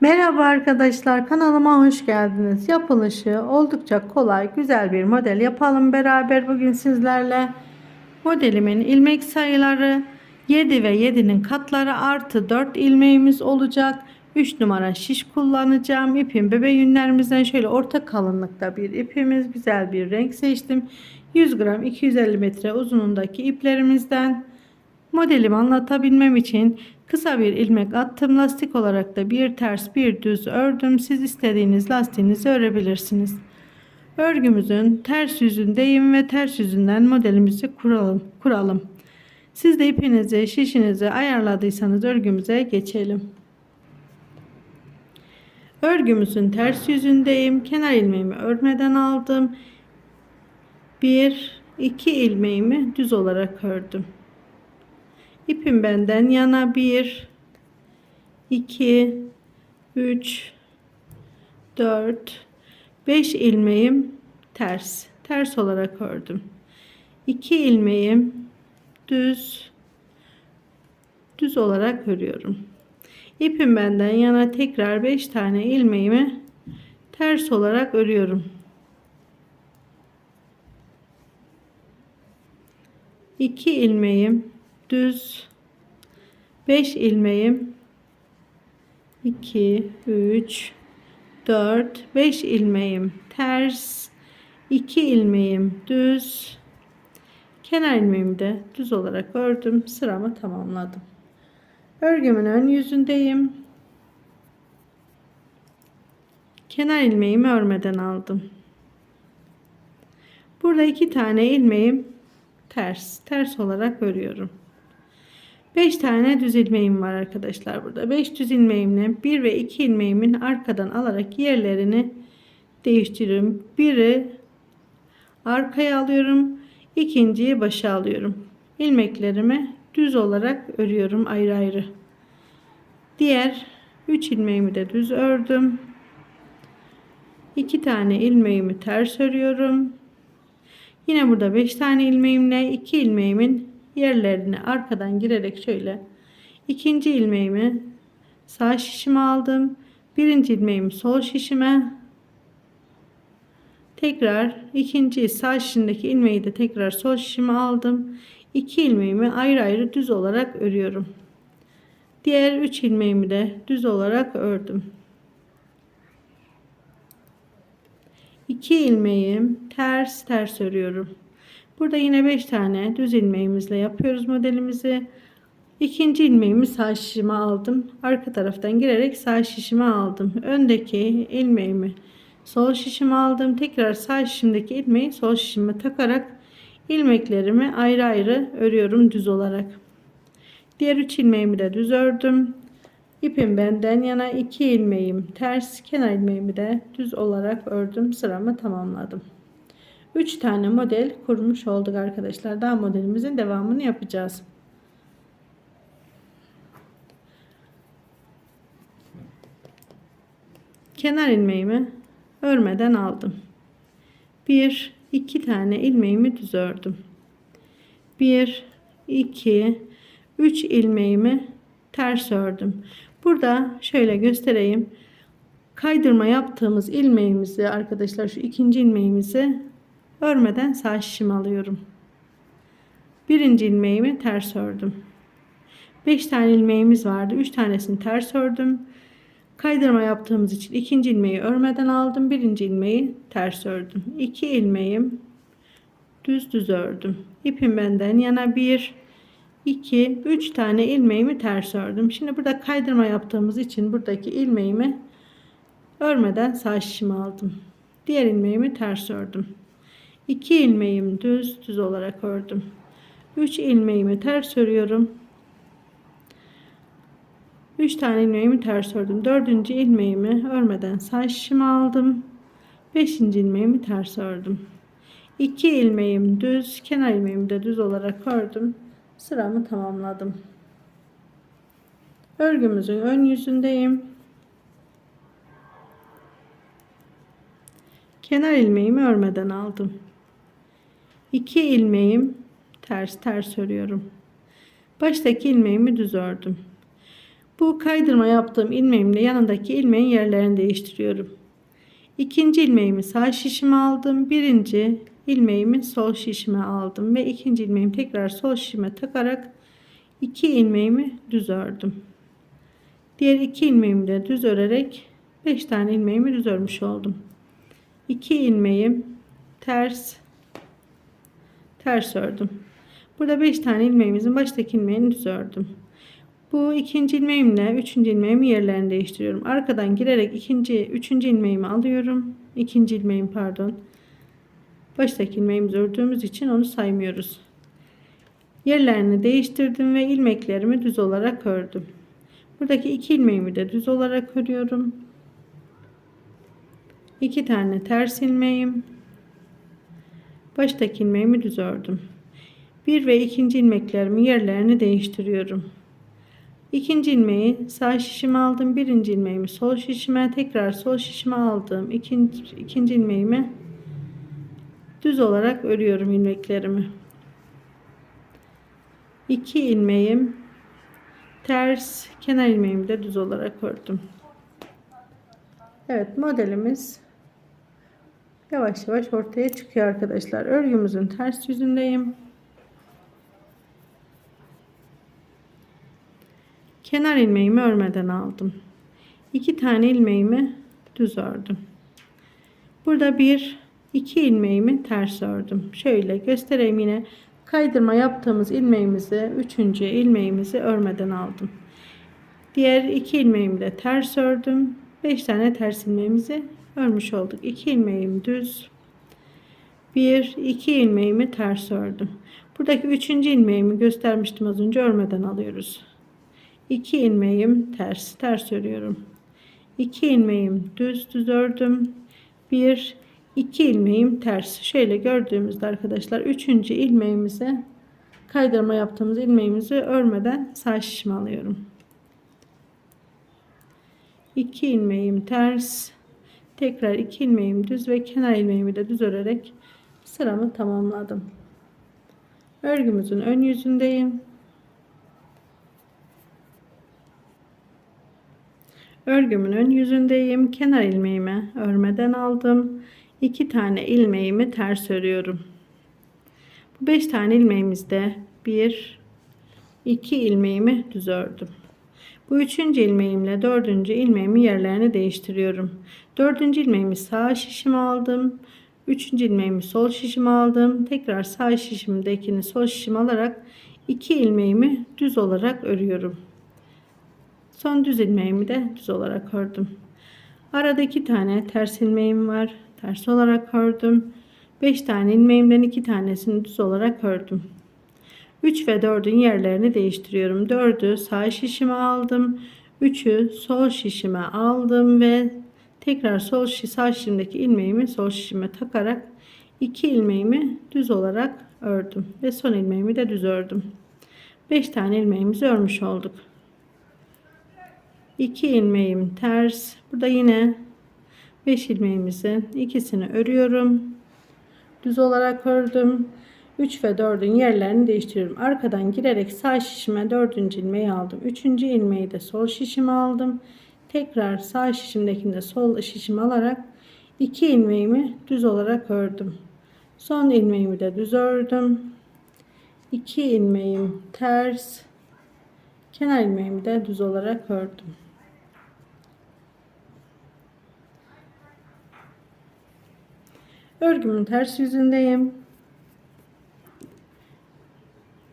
Merhaba arkadaşlar kanalıma hoş geldiniz. Yapılışı oldukça kolay güzel bir model yapalım beraber bugün sizlerle. Modelimin ilmek sayıları 7 ve 7'nin katları artı 4 ilmeğimiz olacak. 3 numara şiş kullanacağım. İpim bebe yünlerimizden şöyle orta kalınlıkta bir ipimiz. Güzel bir renk seçtim. 100 gram 250 metre uzunluğundaki iplerimizden Modelimi anlatabilmem için kısa bir ilmek attım. Lastik olarak da bir ters bir düz ördüm. Siz istediğiniz lastiğinizi örebilirsiniz. Örgümüzün ters yüzündeyim ve ters yüzünden modelimizi kuralım. kuralım. Siz de ipinizi, şişinizi ayarladıysanız örgümüze geçelim. Örgümüzün ters yüzündeyim. Kenar ilmeğimi örmeden aldım. Bir, iki ilmeğimi düz olarak ördüm. İpim benden yana 1 2 3 4 5 ilmeğim ters. Ters olarak ördüm. 2 ilmeğim düz düz olarak örüyorum. İpim benden yana tekrar 5 tane ilmeğimi ters olarak örüyorum. 2 ilmeğim düz 5 ilmeğim. 2 3 4 5 ilmeğim. Ters. 2 ilmeğim. Düz. Kenar ilmeğimi de düz olarak ördüm. Sıramı tamamladım. Örgümün ön yüzündeyim. Kenar ilmeğimi örmeden aldım. Burada iki tane ilmeğim ters ters olarak örüyorum 5 tane düz ilmeğim var arkadaşlar burada. 5 düz ilmeğimle 1 ve 2 ilmeğimin arkadan alarak yerlerini değiştiriyorum. Biri arkaya alıyorum. ikinciyi başa alıyorum. İlmeklerimi düz olarak örüyorum ayrı ayrı. Diğer 3 ilmeğimi de düz ördüm. 2 tane ilmeğimi ters örüyorum. Yine burada 5 tane ilmeğimle 2 ilmeğimin yerlerini arkadan girerek şöyle ikinci ilmeğimi sağ şişime aldım. Birinci ilmeğimi sol şişime tekrar ikinci sağ şişindeki ilmeği de tekrar sol şişime aldım. İki ilmeğimi ayrı ayrı düz olarak örüyorum. Diğer üç ilmeğimi de düz olarak ördüm. 2 ilmeğim ters ters örüyorum. Burada yine 5 tane düz ilmeğimizle yapıyoruz modelimizi. İkinci ilmeğimi sağ şişime aldım. Arka taraftan girerek sağ şişime aldım. Öndeki ilmeğimi sol şişime aldım. Tekrar sağ şişimdeki ilmeği sol şişime takarak ilmeklerimi ayrı ayrı örüyorum düz olarak. Diğer üç ilmeğimi de düz ördüm. İpim benden yana iki ilmeğim ters, kenar ilmeğimi de düz olarak ördüm. Sıramı tamamladım. 3 tane model kurmuş olduk arkadaşlar. Daha modelimizin devamını yapacağız. Kenar ilmeğimi örmeden aldım. 1 2 tane ilmeğimi düz ördüm. 1 2 3 ilmeğimi ters ördüm. Burada şöyle göstereyim. Kaydırma yaptığımız ilmeğimizi arkadaşlar şu ikinci ilmeğimizi örmeden sağ şişimi alıyorum. Birinci ilmeğimi ters ördüm. 5 tane ilmeğimiz vardı. 3 tanesini ters ördüm. Kaydırma yaptığımız için ikinci ilmeği örmeden aldım. Birinci ilmeği ters ördüm. 2 ilmeğim düz düz ördüm. İpim benden yana 1 2 3 tane ilmeğimi ters ördüm. Şimdi burada kaydırma yaptığımız için buradaki ilmeğimi örmeden sağ şişimi aldım. Diğer ilmeğimi ters ördüm. 2 ilmeğim düz düz olarak ördüm. 3 ilmeğimi ters örüyorum. 3 tane ilmeğimi ters ördüm. 4. ilmeğimi örmeden şişime aldım. 5. ilmeğimi ters ördüm. 2 ilmeğim düz, kenar ilmeğimi de düz olarak ördüm. Sıramı tamamladım. Örgümüzün ön yüzündeyim. Kenar ilmeğimi örmeden aldım. 2 ilmeğim ters ters örüyorum. Baştaki ilmeğimi düz ördüm. Bu kaydırma yaptığım ilmeğimle yanındaki ilmeğin yerlerini değiştiriyorum. İkinci ilmeğimi sağ şişime aldım. Birinci ilmeğimi sol şişime aldım ve ikinci ilmeğimi tekrar sol şişime takarak iki ilmeğimi düz ördüm. Diğer iki ilmeğimi de düz örerek 5 tane ilmeğimi düz örmüş oldum. 2 ilmeğim ters ters ördüm. Burada 5 tane ilmeğimizin baştaki ilmeğini düz ördüm. Bu ikinci ilmeğimle üçüncü ilmeğimi yerlerini değiştiriyorum. Arkadan girerek ikinci, üçüncü ilmeğimi alıyorum. İkinci ilmeğim pardon. Baştaki ilmeğimizi ördüğümüz için onu saymıyoruz. Yerlerini değiştirdim ve ilmeklerimi düz olarak ördüm. Buradaki iki ilmeğimi de düz olarak örüyorum. İki tane ters ilmeğim. Baştaki ilmeğimi düz ördüm. Bir ve ikinci ilmeklerimin yerlerini değiştiriyorum. İkinci ilmeği sağ şişime aldım. Birinci ilmeğimi sol şişime tekrar sol şişime aldım. İkinci ilmeğimi düz olarak örüyorum ilmeklerimi. İki ilmeğim ters kenar ilmeğimi de düz olarak ördüm. Evet modelimiz yavaş yavaş ortaya çıkıyor arkadaşlar. Örgümüzün ters yüzündeyim. Kenar ilmeğimi örmeden aldım. İki tane ilmeğimi düz ördüm. Burada bir iki ilmeğimi ters ördüm. Şöyle göstereyim yine kaydırma yaptığımız ilmeğimizi üçüncü ilmeğimizi örmeden aldım. Diğer iki ilmeğimi de ters ördüm. 5 tane ters ilmeğimizi örmüş olduk. 2 ilmeğim düz. 1 2 ilmeğimi ters ördüm. Buradaki 3. ilmeğimi göstermiştim az önce örmeden alıyoruz. 2 ilmeğim ters ters örüyorum. 2 ilmeğim düz düz ördüm. 1 2 ilmeğim ters. Şöyle gördüğümüzde arkadaşlar 3. ilmeğimize kaydırma yaptığımız ilmeğimizi örmeden sağ şişime alıyorum. 2 ilmeğim ters tekrar 2 ilmeğim düz ve kenar ilmeğimi de düz örerek sıramı tamamladım. Örgümüzün ön yüzündeyim. Örgümün ön yüzündeyim. Kenar ilmeğimi örmeden aldım. 2 tane ilmeğimi ters örüyorum. Bu 5 tane ilmeğimizde 1 2 ilmeğimi düz ördüm bu üçüncü ilmeğimle dördüncü ilmeğimi yerlerini değiştiriyorum. Dördüncü ilmeğimi sağ şişime aldım. Üçüncü ilmeğimi sol şişime aldım. Tekrar sağ şişimdekini sol şişime alarak iki ilmeğimi düz olarak örüyorum. Son düz ilmeğimi de düz olarak ördüm. Arada iki tane ters ilmeğim var. Ters olarak ördüm. Beş tane ilmeğimden iki tanesini düz olarak ördüm. 3 ve 4'ün yerlerini değiştiriyorum. 4'ü sağ şişime aldım. 3'ü sol şişime aldım ve tekrar sol şiş, sağ şişimdeki ilmeğimi sol şişime takarak 2 ilmeğimi düz olarak ördüm ve son ilmeğimi de düz ördüm. 5 tane ilmeğimizi örmüş olduk. 2 ilmeğim ters. Burada yine 5 ilmeğimizin ikisini örüyorum. Düz olarak ördüm. 3 ve 4'ün yerlerini değiştiriyorum. Arkadan girerek sağ şişime 4. ilmeği aldım. 3. ilmeği de sol şişime aldım. Tekrar sağ şişimdekini de sol şişime alarak 2 ilmeğimi düz olarak ördüm. Son ilmeğimi de düz ördüm. 2 ilmeğim ters. Kenar ilmeğimi de düz olarak ördüm. Örgümün ters yüzündeyim.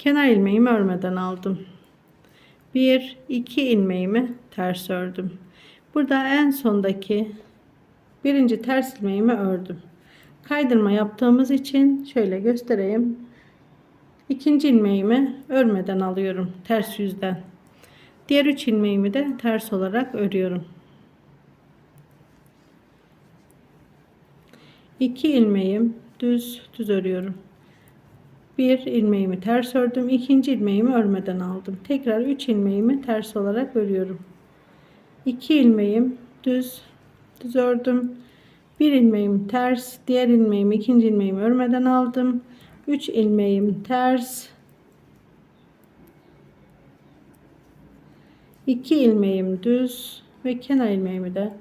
Kenar ilmeğimi örmeden aldım. 1 2 ilmeğimi ters ördüm. Burada en sondaki birinci ters ilmeğimi ördüm. Kaydırma yaptığımız için şöyle göstereyim. İkinci ilmeğimi örmeden alıyorum ters yüzden. Diğer üç ilmeğimi de ters olarak örüyorum. 2 ilmeğim düz düz örüyorum bir ilmeğimi ters ördüm. İkinci ilmeğimi örmeden aldım. Tekrar 3 ilmeğimi ters olarak örüyorum. 2 ilmeğim düz düz ördüm. Bir ilmeğim ters diğer ilmeğimi ikinci ilmeğimi örmeden aldım. 3 ilmeğim ters. 2 ilmeğim düz ve kenar ilmeğimi de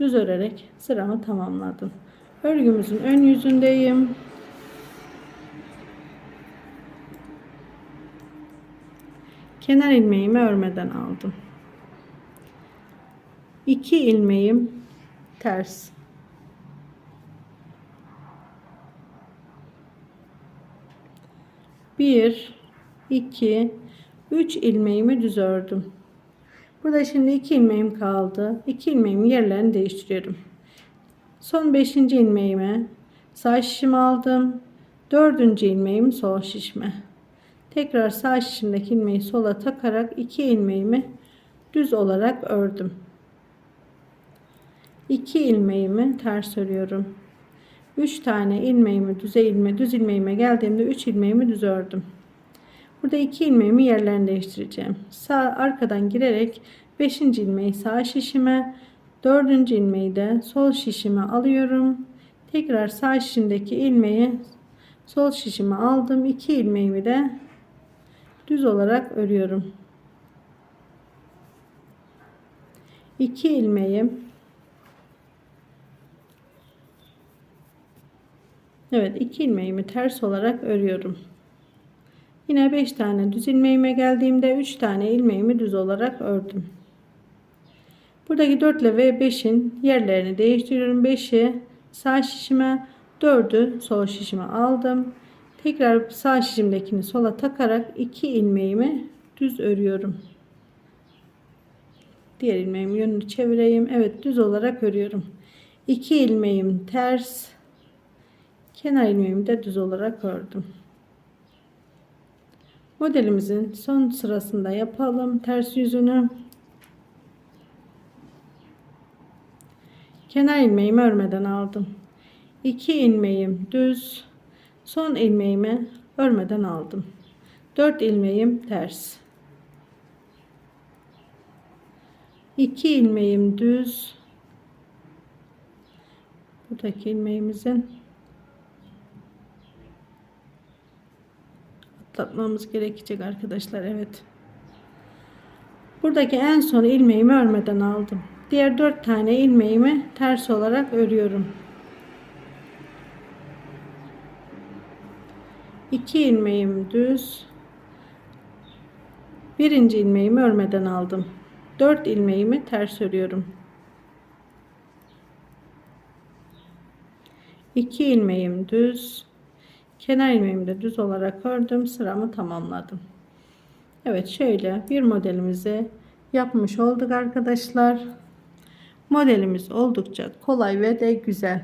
düz örerek sıramı tamamladım. Örgümüzün ön yüzündeyim. Kenar ilmeğimi örmeden aldım. 2 ilmeğim ters. Bir, iki, üç ilmeğimi düz ördüm. Burada şimdi iki ilmeğim kaldı. İki ilmeğimi yerlerini değiştiriyorum. Son beşinci ilmeğime sağ şişimi aldım. Dördüncü ilmeğim sol şişme. Tekrar sağ şişimdeki ilmeği sola takarak iki ilmeğimi düz olarak ördüm. 2 ilmeğimi ters örüyorum. 3 tane ilmeğimi düze ilme düz ilmeğime geldiğimde 3 ilmeğimi düz ördüm. Burada 2 ilmeğimi yerlerini değiştireceğim. Sağ arkadan girerek 5. ilmeği sağ şişime, 4. ilmeği de sol şişime alıyorum. Tekrar sağ şişimdeki ilmeği sol şişime aldım. 2 ilmeğimi de düz olarak örüyorum. 2 ilmeğim Evet iki ilmeğimi ters olarak örüyorum. Yine 5 tane düz ilmeğime geldiğimde 3 tane ilmeğimi düz olarak ördüm. Buradaki 4 ile ve 5'in yerlerini değiştiriyorum. 5'i sağ şişime 4'ü sol şişime aldım. Tekrar sağ şişimdekini sola takarak 2 ilmeğimi düz örüyorum. Diğer ilmeğimi yönünü çevireyim. Evet düz olarak örüyorum. 2 ilmeğim ters kenar ilmeğimi de düz olarak ördüm. Modelimizin son sırasında yapalım ters yüzünü. Kenar ilmeğimi örmeden aldım. 2 ilmeğim düz, son ilmeğimi örmeden aldım. 4 ilmeğim ters. 2 ilmeğim düz. Buradaki ilmeğimizin atlatmamız gerekecek arkadaşlar. Evet. Buradaki en son ilmeğimi örmeden aldım. Diğer dört tane ilmeğimi ters olarak örüyorum. 2 ilmeğim düz. Birinci ilmeğimi örmeden aldım. 4 ilmeğimi ters örüyorum. 2 ilmeğim düz. Kenar ilmeğimi de düz olarak ördüm. Sıramı tamamladım. Evet şöyle bir modelimizi yapmış olduk arkadaşlar. Modelimiz oldukça kolay ve de güzel.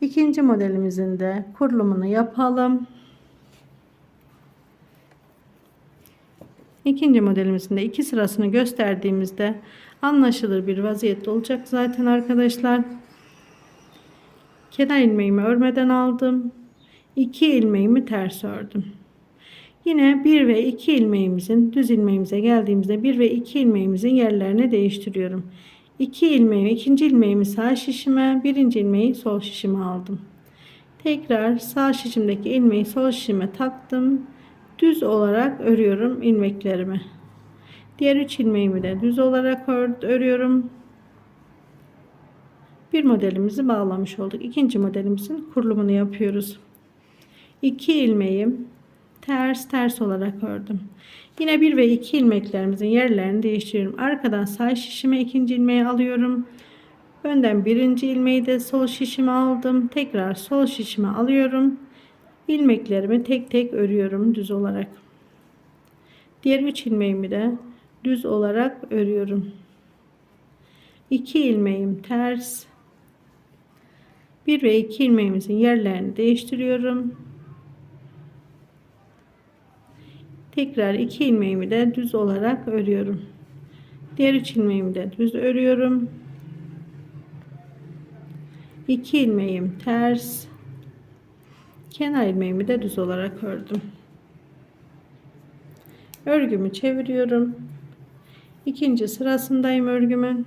İkinci modelimizin de kurulumunu yapalım. İkinci modelimizin de iki sırasını gösterdiğimizde anlaşılır bir vaziyette olacak zaten arkadaşlar. Kenar ilmeğimi örmeden aldım. 2 ilmeğimi ters ördüm. Yine 1 ve 2 ilmeğimizin düz ilmeğimize geldiğimizde 1 ve 2 ilmeğimizin yerlerini değiştiriyorum. 2 ilmeğimi, ikinci ilmeğimi sağ şişime, birinci ilmeği sol şişime aldım. Tekrar sağ şişimdeki ilmeği sol şişime taktım. Düz olarak örüyorum ilmeklerimi. Diğer 3 ilmeğimi de düz olarak örüyorum. Bir modelimizi bağlamış olduk. İkinci modelimizin kurulumunu yapıyoruz. 2 ilmeğim ters ters olarak ördüm. Yine 1 ve 2 ilmeklerimizin yerlerini değiştiriyorum. Arkadan sağ şişime ikinci ilmeği alıyorum. Önden birinci ilmeği de sol şişime aldım. Tekrar sol şişime alıyorum. İlmeklerimi tek tek örüyorum düz olarak. Diğer 3 ilmeğimi de düz olarak örüyorum. 2 ilmeğim ters. 1 ve 2 ilmeğimizin yerlerini değiştiriyorum. Tekrar iki ilmeğimi de düz olarak örüyorum. Diğer üç ilmeğimi de düz örüyorum. 2 ilmeğim ters. Kenar ilmeğimi de düz olarak ördüm. Örgümü çeviriyorum. İkinci sırasındayım örgümün.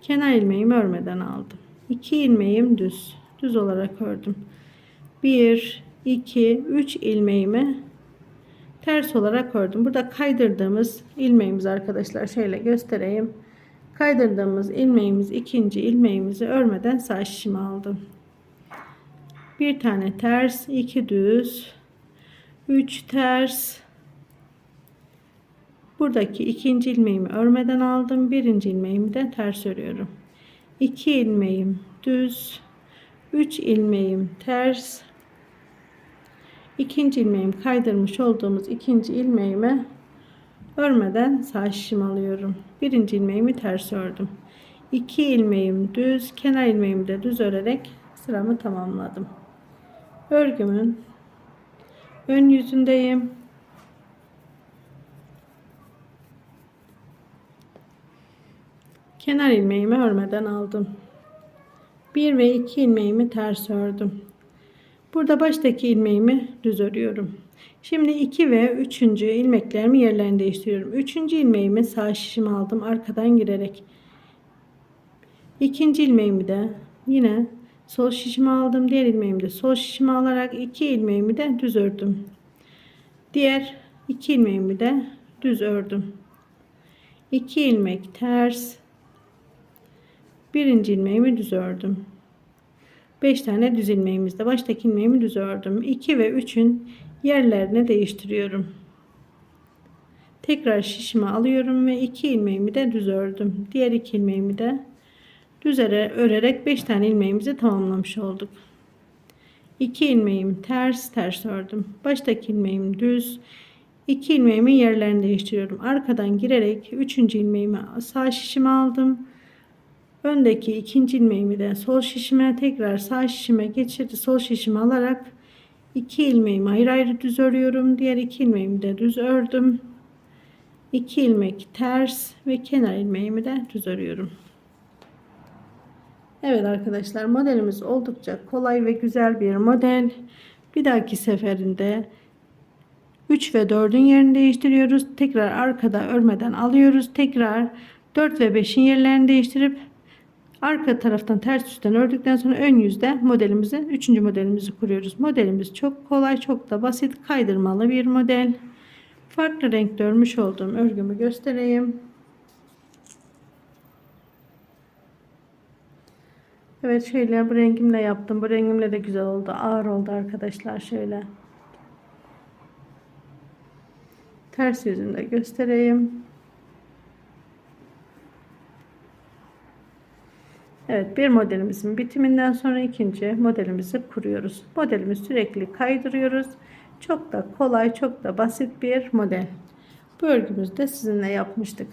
Kenar ilmeğimi örmeden aldım. 2 ilmeğim düz. Düz olarak ördüm. 1 2 3 ilmeğimi ters olarak ördüm. Burada kaydırdığımız ilmeğimiz arkadaşlar şöyle göstereyim. Kaydırdığımız ilmeğimiz ikinci ilmeğimizi örmeden sağ şişime aldım. Bir tane ters, iki düz, üç ters. Buradaki ikinci ilmeğimi örmeden aldım. Birinci ilmeğimi de ters örüyorum. 2 ilmeğim düz, 3 ilmeğim ters, ikinci ilmeğim kaydırmış olduğumuz ikinci ilmeğime örmeden sağ şişim alıyorum. Birinci ilmeğimi ters ördüm. 2 ilmeğim düz, kenar ilmeğimi de düz örerek sıramı tamamladım. Örgümün ön yüzündeyim. Kenar ilmeğimi örmeden aldım. 1 ve 2 ilmeğimi ters ördüm. Burada baştaki ilmeğimi düz örüyorum. Şimdi 2 ve 3. ilmeklerimi yerlerini değiştiriyorum. 3. ilmeğimi sağ şişime aldım arkadan girerek. İkinci ilmeğimi de yine sol şişime aldım. Diğer ilmeğimi de sol şişime alarak 2 ilmeğimi de düz ördüm. Diğer 2 ilmeğimi de düz ördüm. 2 ilmek ters birinci ilmeğimi düz ördüm. 5 tane düz ilmeğimizde baştaki ilmeğimi düz ördüm. 2 ve 3'ün yerlerini değiştiriyorum. Tekrar şişime alıyorum ve 2 ilmeğimi de düz ördüm. Diğer 2 ilmeğimi de düz örerek 5 tane ilmeğimizi tamamlamış olduk. 2 ilmeğim ters ters ördüm. Baştaki ilmeğim düz. 2 ilmeğimin yerlerini değiştiriyorum. Arkadan girerek 3. ilmeğimi sağ şişime aldım. Öndeki ikinci ilmeğimi de sol şişime tekrar sağ şişime geçirdi. Sol şişime alarak iki ilmeğimi ayrı ayrı düz örüyorum. Diğer iki ilmeğimi de düz ördüm. 2 ilmek ters ve kenar ilmeğimi de düz örüyorum. Evet arkadaşlar modelimiz oldukça kolay ve güzel bir model. Bir dahaki seferinde 3 ve 4'ün yerini değiştiriyoruz. Tekrar arkada örmeden alıyoruz. Tekrar 4 ve 5'in yerlerini değiştirip Arka taraftan ters üstten ördükten sonra ön yüzde modelimizi, üçüncü modelimizi kuruyoruz. Modelimiz çok kolay, çok da basit, kaydırmalı bir model. Farklı renkte örmüş olduğum örgümü göstereyim. Evet şöyle bu rengimle yaptım. Bu rengimle de güzel oldu. Ağır oldu arkadaşlar şöyle. Ters yüzünde göstereyim. Evet bir modelimizin bitiminden sonra ikinci modelimizi kuruyoruz. Modelimizi sürekli kaydırıyoruz. Çok da kolay çok da basit bir model. Bu örgümüzde sizinle yapmıştık.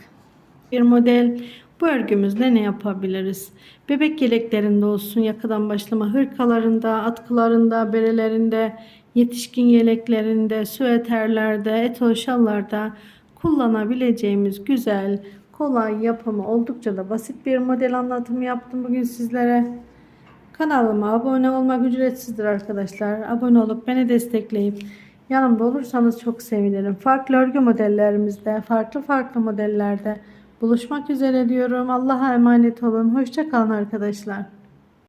Bir model bu örgümüzle ne yapabiliriz? Bebek yeleklerinde olsun, yakadan başlama hırkalarında, atkılarında, berelerinde, yetişkin yeleklerinde, süeterlerde, etol şallarda kullanabileceğimiz güzel, kolay yapımı oldukça da basit bir model anlatımı yaptım bugün sizlere. Kanalıma abone olmak ücretsizdir arkadaşlar. Abone olup beni destekleyip yanımda olursanız çok sevinirim. Farklı örgü modellerimizde, farklı farklı modellerde buluşmak üzere diyorum. Allah'a emanet olun. Hoşçakalın arkadaşlar.